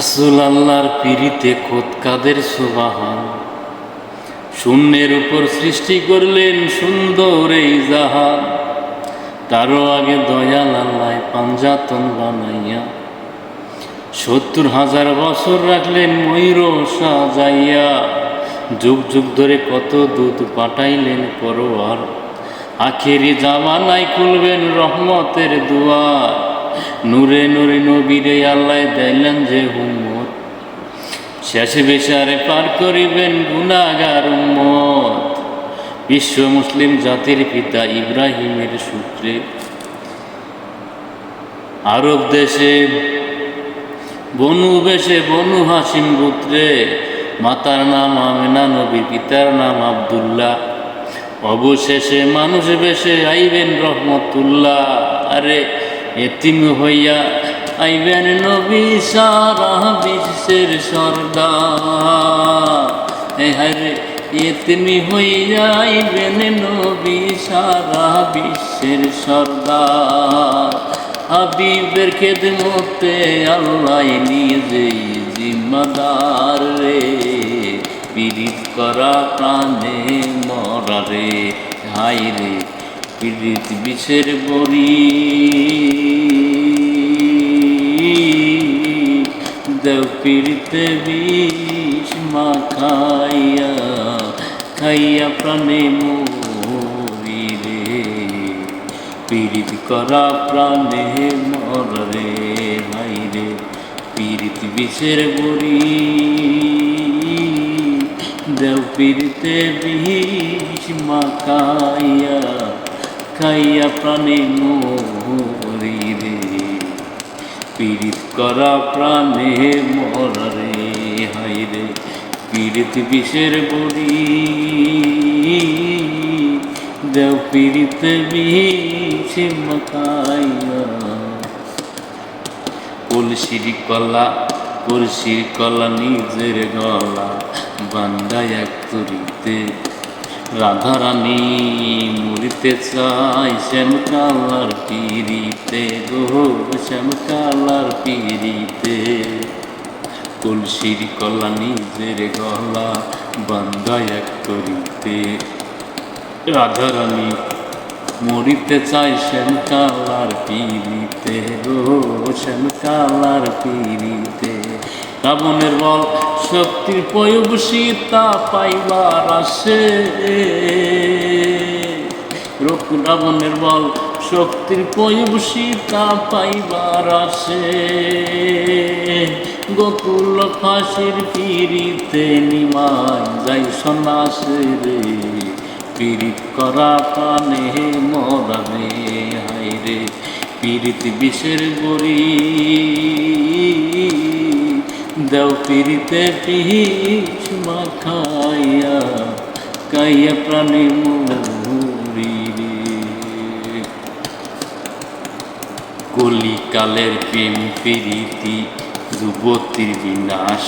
রাসূল আল্লাহর পিড়িতে খোদ কাদের সুবাহান? শূন্যের উপর সৃষ্টি করলেন সুন্দর এই জাহান। তারও আগে দয়াল আল্লাহ পাঞ্জাতন বানাইয়া। সত্তর হাজার বছর রাখলেন ময়ূর সাজাইয়া। যুগ যুগ ধরে কত দুধ পাঠাইলেন পরোয়ার। আখেরি জামানায় খুলবেন রহমতের দুয়ার। নূরে নূরে নবীরে আল্লাহ দিলেন যে হুম্মত শেষে বেচারে পার করিবেন গুনাগার উম্মত। বিশ্ব মুসলিম জাতির পিতা ইব্রাহিমের সূত্রে। আরব দেশে বনু বেশে বনু হাসিম পুত্রে মাতার নাম আমেনা নবী, পিতার নাম আবদুল্লাহ। অবশেষে মানুষ বেশে আইবেন রহমতুল্লাহ। আরে এতিম হইয়া আইবেন নবী সারা বিশ্বের সর্দার। হারে এতিমি হইয়া আইবেন নবী সারা বিশ্বের সর্দার। হাবিবের খেদমতে আল্লাহ নিজেই জিম্মাদার রে। পীড়িত করা প্রাণে মরা রে। হাই রে পীড়িত বিষের বড়ি পীড়িতে বিষ মাখাইয়া, খাইয়া প্রাণে মরি রে পীড়িত করা প্রাণে মরে ভাই রে পীড়িত বিষের বড়ি দেও পীড়িতে বিষ মাখাইয়া, খাইয়া প্রাণে মরি রে পীড়িত করা প্রাণে মরে হাই রে পীড়িত বিষের বড়ি দেও পীড়িত বিষ মাখাইয়া কলসির কলা কলসির কলা নিজের গলা বান্দায় এক তরিতে রাধারানী, মরিতে চাই শ্যাম কালার পিড়িতে গো শ্যাম কালার পিড়িতে। কলসির কলা নিজের গলা বান্ধায় এক করিতে। রাধারানী মরিতে চাই শ্যাম কালার পিড়িতে গো শ্যাম কালার পিড়িতে। রাবণের বল, শক্তির প্রয়োগ সীতা পাইবার আসে। রাবণের বল, শক্তির প্রয়োগ সীতা পাইবার আসে। গোকুল ফাঁসির পিড়িতে নিমাই যাই সন্ন্যাসে রে। পীড়িত করা প্রাণে মরা রে হাই রে পীড়িত বিষের গড়ি দেও পীড়িতে পিস মাখাইয়া, কাইয়া প্রাণে মরি রে। কলিকালের প্রেম প্রীতি যুবতীর বিনাশ